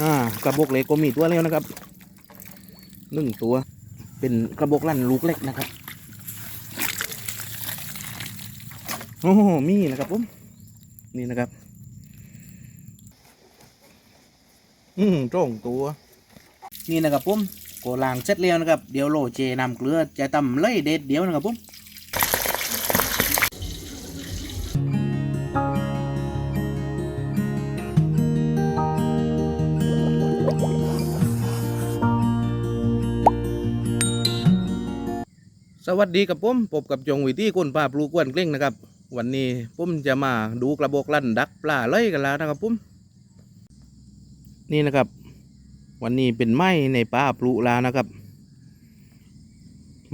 อ่ากระบอกเล็กก็มีตัวแล้วนะครับหนึ่งตัว เป็นกระบอกลั่นลูกเล็กนะครับโอ้โหมีนะครับผมนี่นะครับ อืมตรงตัว นี่นะครับผมโกลางเสร็จแล้วนะครับ เดี๋ยวโรเจนำเกลือจะตำเลยเด็ดเดียวนะครับผม สวัสดีกับผมพบกับจงวิธีคนปลาปลูกวนเกล้งนะครับ วันนี้ผมจะมาดูกระบอกลั่นดักปลาเลยกันแล้วนะครับผมนี่นะครับ วันนี้เป็นไม้ในปลาปลูกลานะครับ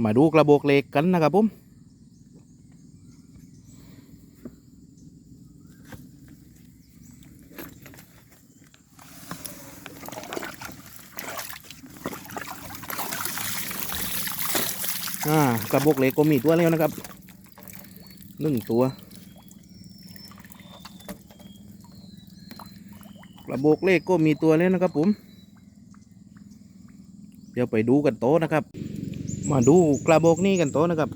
มาดูกระบอกเล็กกันนะครับผม อ่ากระบอกเล็กก็มีตัวแล้วนะครับหนึ่งตัวกระบอกเล็กก็มีตัวแล้วนะครับผม เดี๋ยวไปดูกันโตะนะครับ มาดูกระบอกนี้กันโตะนะครับ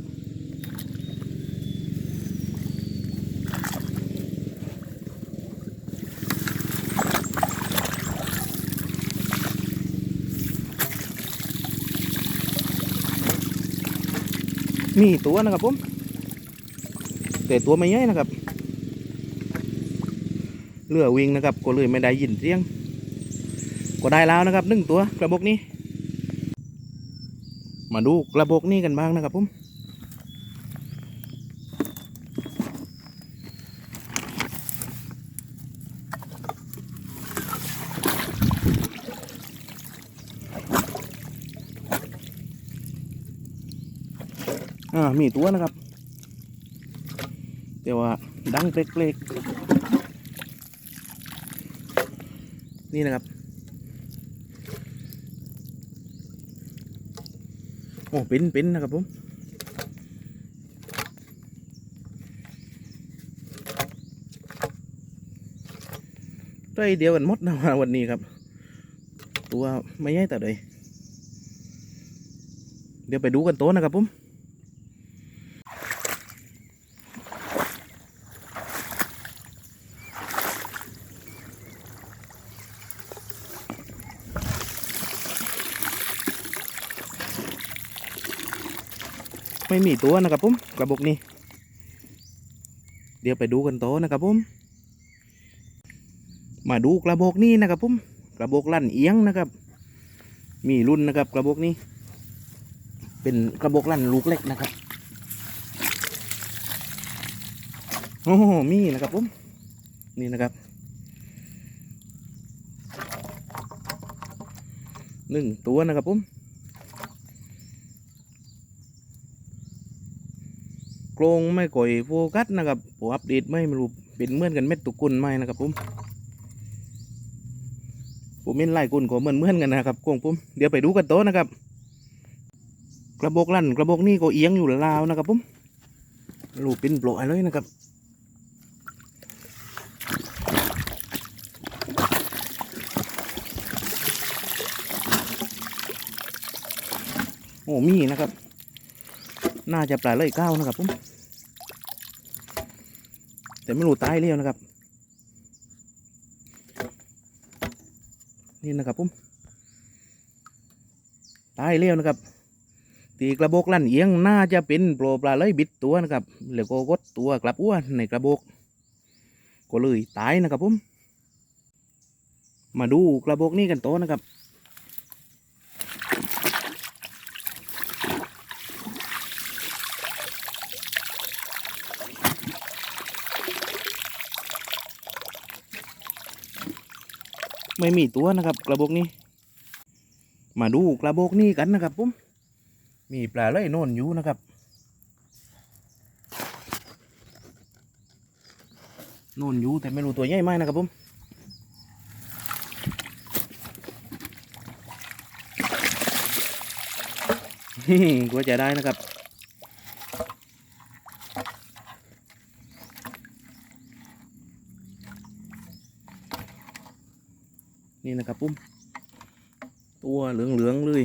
มีตัวนะครับผมแต่ตัวไม่ใหญ่นะครับเรือวิ่งนะครับก็เลยไม่ได้ยินเสียงก็ได้แล้วนะครับหนึ่งตัวกระบอกนี้ มาดูกระบอกนี้กันบ้างนะครับผม มีตัวนะครับ แต่ว่าดังเปลกๆนี่นะครับ โอ้เป็นเป็นนะครับผมตัวเดียวกันหมดนะวันนี้ครับ ตัวไม่ใหญ่แต่เลยเดี๋ยวไปดูกันโต๊ะนะครับผม ไม่มีตัวนะครับผมกระบอกนี้ เดี๋ยวไปดูกันโต๊ะนะครับผมมาดูกระบอกนี้นะครับผมกระบอกลั่นเอียงนะครับ มีรุ่นนะครับกระบอกนี้ เป็นกระบอกลั่นลูกเล็กนะครับโอ้โหมีนะครับผมนี่นะครับหนึ่งตัวนะครับผม โครงไม่ก่อยโฟกัสนะครับผมอัปเดตไม่รู้เป็นเหมือนกันเม็ดตุกุนไหมนะครับผมผมเห็นไล่กุนก็เหมือนเหมือนกันนะครับกงผมเดี๋ยวไปดูกันโตนะครับ กระบอกลั่นกระบอกนี่ก็เอียงอยู่ลาวนะครับผมรูปเป็นโปรยเลยนะครับโอ้มีนะครับ น่าจะปลาเลยเก้านะครับผม แต่ไม่รู้ตายเรียวนะครับ นี่นะครับผมตายเรียวนะครับ ตีกระบอกลั่นเอียงน่าจะเป็นโปรปลาเลยบิดตัวนะครับแล้วก็กดตัวกลับอ้วนในกระบอกก็เลยตายนะครับผมมาดูกระบอกนี้กันโตนะครับ ไม่มีตัวนะครับ กระบอกนี้ มาดูกระบอกนี้กันนะครับผมมีปลาไหลโนอนอยู่นะครับโนอนอยู่แต่ไม่รู้ตัวใหญ่ไหมนะครับผมกลัวจะได้นะครับ นี่นะครับปุ้มตัวเหลืองๆเลย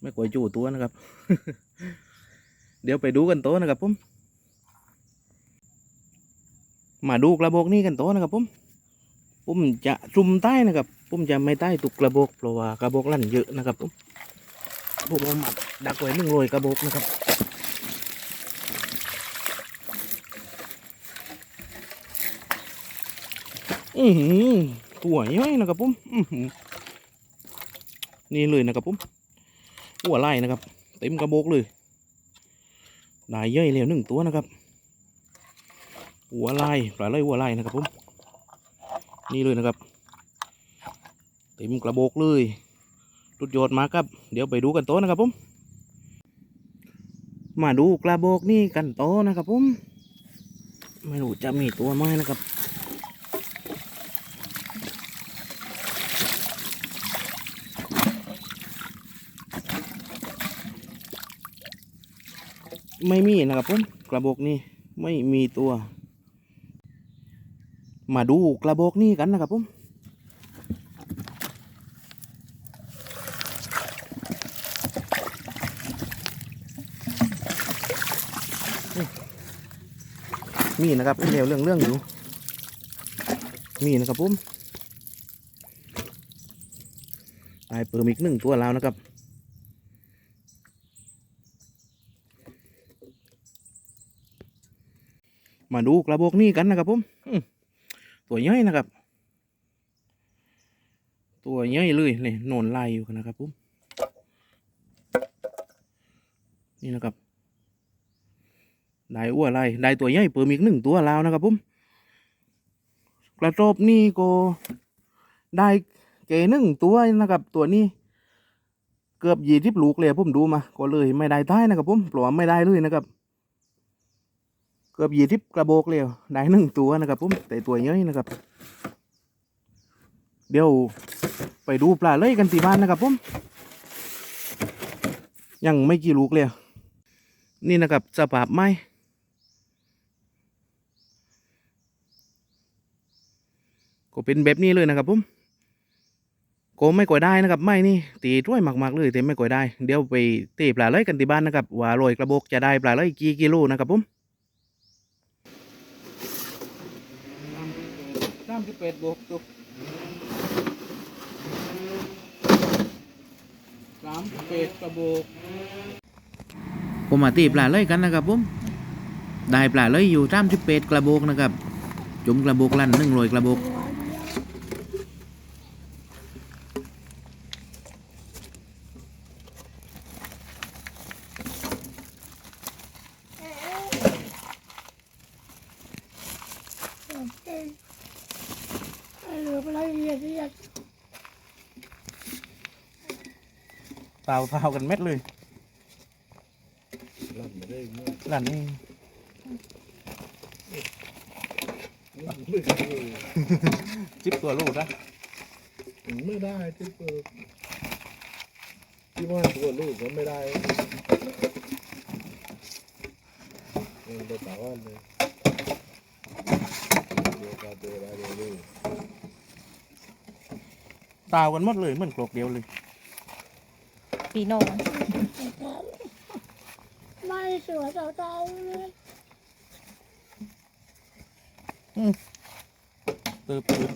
ไม่กลัวจู่ตัวนะครับ เดี๋ยวไปดูกันโตนะครับปุ้มมาดูกระบอกนี้กันโตนะครับปุ้มปุ้มจะจุ่มใต้นะครับปุ้มจะไม่ใต้ตุกกระบอกเพราะว่ากระบอกลั่นเยอะนะครับปุ้มปุ้มเอาหมัดดักไว้หนึ่งโรยกระบอกนะครับ อือหือตัวใหญ่นะครับผมอื้อหือนี่เลยนะครับผมหัวไล่นะครับ เต็มกระบอกเลยได้เย่อยแล้วหนึ่งตัวนะครับ หัวไล่ปลาไหลหัวไล่นะครับผมนี่เลยนะครับเต็มกระบอกเลยรุดยอดมากครับ เดี๋ยวไปดูกันโตนะครับผม มาดูกระบอกนี่กันโตนะครับผม ไม่รู้จะมีตัวไหมนะครับ ไม่มีนะครับผมกระบอกนี้ไม่มีตัว มาดูกระบอกนี้กันนะครับผมนี่มีนะครับเรื่องเรื่องเรื่องอยู่ มีนะครับผมตายเปิมอีกหนึ่งตัวแล้วนะครับ มาดูกระบอกนี้กันนะครับผมตัวใหญ่นะครับ ตัวใหญ่เลยเนี่นอนลายอยู่นะครับผมนี่นะครับได้อ้วลายได้ตัวใหญ่เปิมอีกหนึ่งตัวแล้วนะครับผมกระโจบนี่ก็ได้เกหนึ่งตัวนะครับ ตัวนี้ เกือบยี่สิบลูกเลยผมดูมา ก็เลยไม่ได้ท้ายนะครับผมปลอมไม่ได้เลยนะครับ เกือบยี่สิบกระบอกเลยได้หนึ่งตัวนะครับผมแต่ตัวเยอะนะครับ เดี๋ยวไปดูปลาเลยกันที่บ้านนะครับผมยังไม่กี่ลูกเลยนี่นะครับสภาพไม้ก็เป็นแบบนี้เลยนะครับผมก็ไม่ก่อยได้นะครับ ไม้นี่ตีถ้วยมากๆเลยแต่ไม่ก่อยได้ เดี๋ยวไปตีปลาเลยกันที่บ้านนะครับว่าโรยกระบอกจะได้ปลาเลยกี่กิโลนะครับผม สามสิบแปดบวกตัวสามสิบแปดกระบอกผมมาตีปลาเลยกันนะครับผมได้ปลาเลยอยู่สามสิบแปดกระบอกนะครับ จุ่มกระบอกลั่นหนึ่งร้อยกระบอกเหลื อไปละเอียดเอียดเปล่าเปล่ากันเม็ดเลยลั่นไม่ได้เมื่อลั่นนี่ไม่ได้จิ๊บตัวลูกนะไม่ได้ที่เปิดที่ว่าตัวลูกก็ไม่ได้มันจะตาวันเลยเดี๋ยวกาตัวได้เลย ลูกเปล่ากันหมดเลยเหมือนกรอกเดียวเลย ปีโน่ไม่สวยเต่าๆเลยเติบเติบ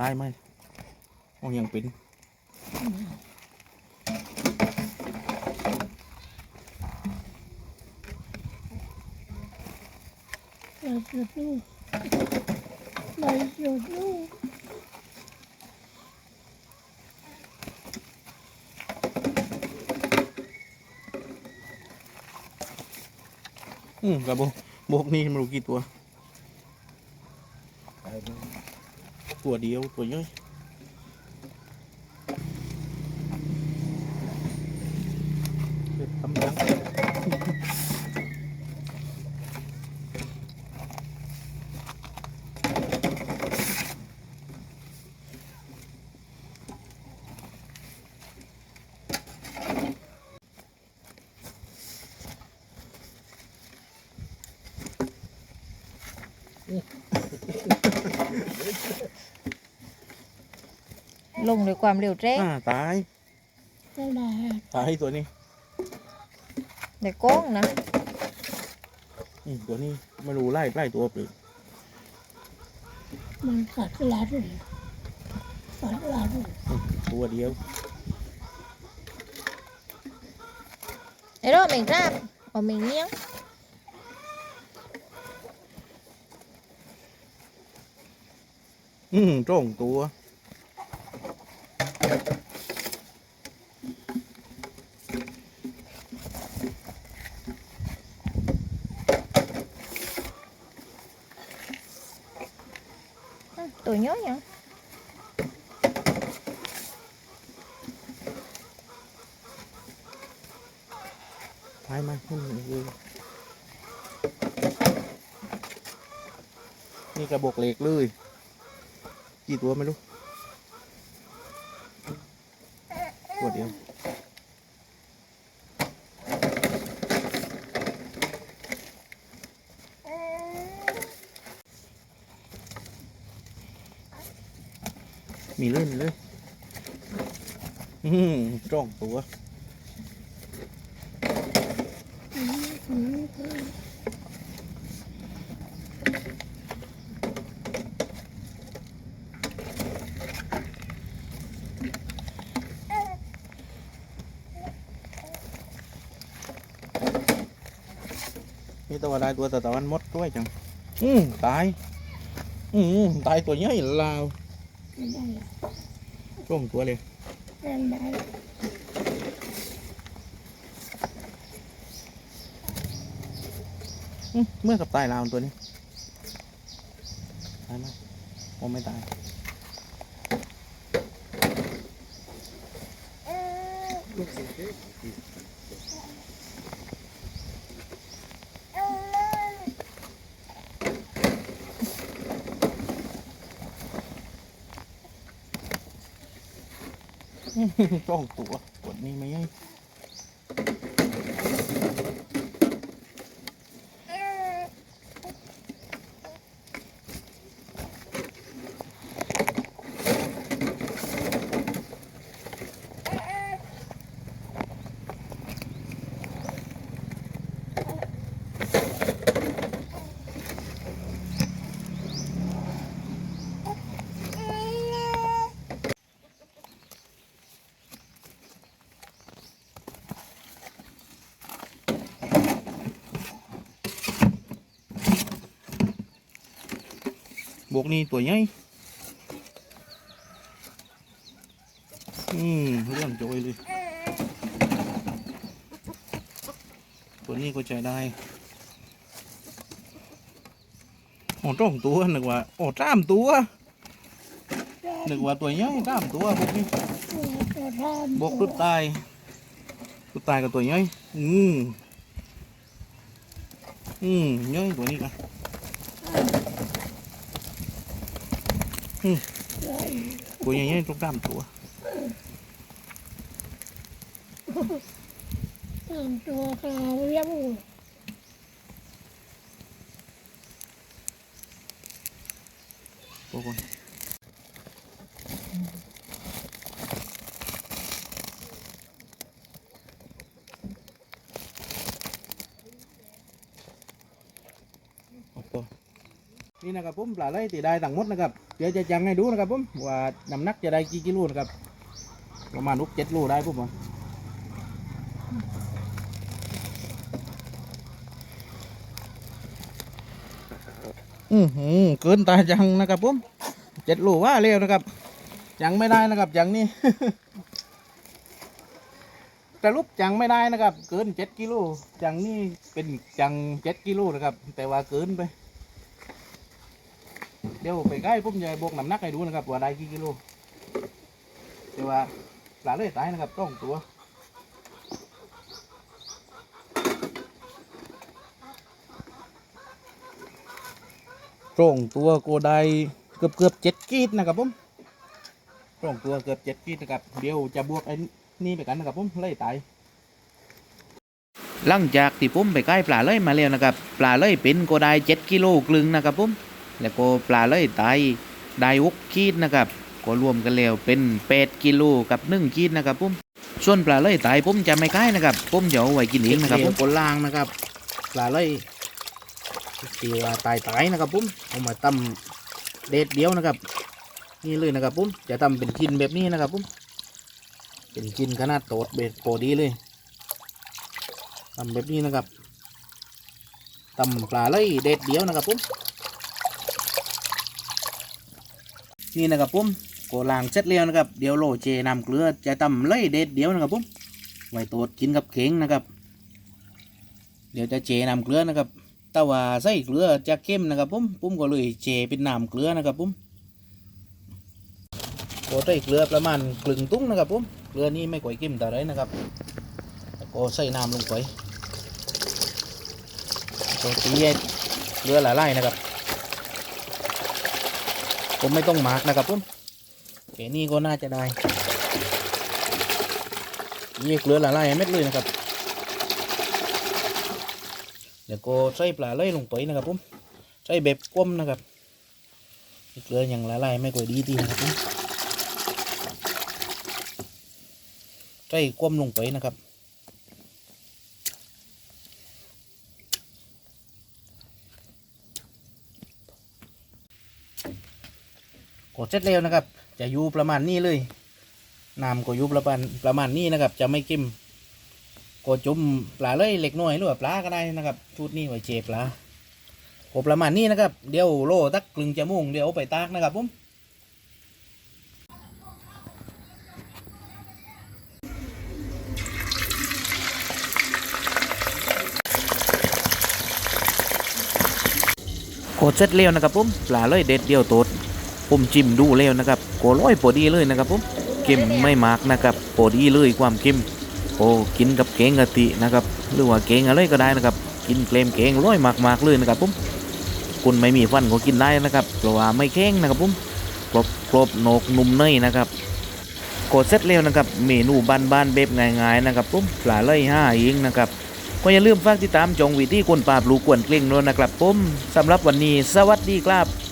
ตายไหมโอ้ยังเป็น เดี๋ยวหยุดลูกเดี๋ยวหยุดลูกอืมกระบอกโบกนี่ไม่รู้กี่ตัว ตายไป ตัวเดียวตัวย่อยเด็ดทำยัง ลงด้วยความเร็วแรงอ่าตายก็ได้ตายตัวนี้แต่กล้องนะนี่ตัวนี้ไม่รู้ไล่ไล่ตัวเปล่ามันกัดหลานเลยกัดหลานเลยตัวเดียวไอ้รอบเมงราบเอาเมงเนี้ยงอืมตรงตัว อะ ตัวน้อยยังตายไหมอืมนี่นี่กระบอกเหล็กเลย กี่ตัวไม่รู้ตัวเดียว มีเลยมีเลยอืม จ้องตัวนี่ตัวได้ตัวแต่ตะวันมดด้วยจัง อืมตาย อืมตายตัวใหญ่ลาวก็ได้จ้องตัวเลย ก็ได้ อืม เมื่อกับตายลาวตัวนี้ ตายไหมโอ้ไม่ตายลูกสิงเทพจ้องตัวกดนี่ไม่ กนี่ตัวใหญ่อืมเรื่องโจยเลย ตัวนี้ก็ใช้ได้โอ้จ้องตัวนึกว่าโอ้สามตัวนึกว่าตัวใหญ่สามตัวพวกนี้ตัวทานบวกตุดตายตุดตายกับตัวใหญ่อืมอืมใหญ่ตัวนี้กัน ตัวใหญ่ๆทุกสามตัวตัวกลางเลี้ยงพวกคนนี่นะครับผมปลาไหลตีได้ต่างหมดนะครับ เดี๋ยวจะจังให้ดูนะครับผมว่าน้ำหนักจะได้กี่กิโลนะครับประมาณหกเจ็ดโลได้ผมว่าอือหือเกินตาจังนะครับผมเจ็ดโลว่าเร็วนะครับจังไม่ได้นะครับจังนี่แต่รูปจังไม่ได้นะครับ เกินเจ็ดกิโลจังนี่เป็นจังเจ็ดกิโลนะครับ แต่ว่าเกินไป ดี๋ยวไปใกล้ผมจะบอกน้ำหนักให้ดูนะครับว่าได้กี่กิโลแต่ว่าปลาเลยตายนะครับต้องตัวตรงตัวโกได้เกือบเกือบเจ็ดกีดนะครับผมตรงตัวเกือบเจ็ดกีดนะครับเดี๋ยวจะบวกไอ้นี่ไปกันนะครับผมเลยตายหลังจากที่ผมไปใกล้ปลาเลยมาแล้วนะครับปลาเลยเป็นโกได้เจ็ดกิโลครึ่งนะครับผม แล้วก็ปลาเลยตายได้หกขีดนะครับ ก็รวมกันแล้วเป็น8กิโลกับ1ขีดนะครับผมส่วนปลาเลยตายผมจะไม่ขายนะครับผมจะเอาไว้กินเองนะครับผมคนล่างนะครับปลาเลยที่ว่าตายตายนะครับผมเอามาตำเด็ดเดียวนะครับ นี่เลยนะครับผมจะทำเป็นชิ้นแบบนี้นะครับผมเป็นชิ้นขนาดโตดเบ็ดโปรดีเลยทำแบบนี้นะครับตำปลาเลยเด็ดเดียวนะครับผม นี่นะครับผมโกลางเสร็จแล้วนะครับเดี๋ยวโรยเจนำเกลือจะตำเลยเด็ดเดียวนะครับผมไว้ตดกินกับเข่งนะครับ เดี๋ยวจะเจนำเกลือนะครับแต่ว่าใส่เกลือจะเข้มนะครับผมผมก็เลยเจเป็นน้ำเกลือนะครับผมโกใส่เกลือประมาณครึ่งตุ้งนะครับผมเกลือนี่ไม่ก่อยเข้มแต่ไรนะครับก็ใส่น้ำลงไปตัวตีเกลือละลายนะครับ ผมไม่ต้องหมักนะครับผมแค่นี้ก็น่าจะได้นี่เกลือละลายให้เม็ดเลยนะครับเดี๋ยวก็ใส่ปลาเลยลงไปนะครับผมใส่แบบก้มนะครับเกลืออย่างละลายไม่ค่อยดีทีนะครับผมใส่ก้มลงไปนะครับ กดเสร็จแล้วนะครับ จะอยู่ประมาณนี้เลยน้ำก็อยู่ประมาณประมาณนี้นะครับ จะไม่เข้มก็จุ่มปลาเลยเล็กน้อยหรือว่าปลาก็ได้นะครับชุดนี้ไว้เจปลาก็ประมาณนี้นะครับ เดี๋ยวโลตักกลึงจะมุ่งเดี๋ยวไปตากนะครับผมโคตรเสร็จแล้วนะครับผมปลาเลยเด็ดเดียวโตด ผมจิ้มดูแล้วนะครับโกร้อยพอดีเลยนะครับผมเค็มไม่มากนะครับพอดีเลยความเค็มโอ้กินกับแกงกะทินะครับหรือว่าแกงอะไรก็ได้นะครับ กินเกลมแกงร้อยมากๆเลยนะครับผมคุณไม่มีฟันก็กินได้นะครับเพราะว่าไม่แข็งนะครับผมกรอบกรอบโหนกนุ่มเนยนะครับโคตเสร็จแล้วนะครับเมนูบ้านๆแบบง่ายๆนะครับผมปลาเลยห้าเองนะครับก็อย่าลืมฝากติดตามจองวิธีคนปราบลูกวนเกล่งด้วยนะครับผมสำหรับวันนี้ สวัสดีครับ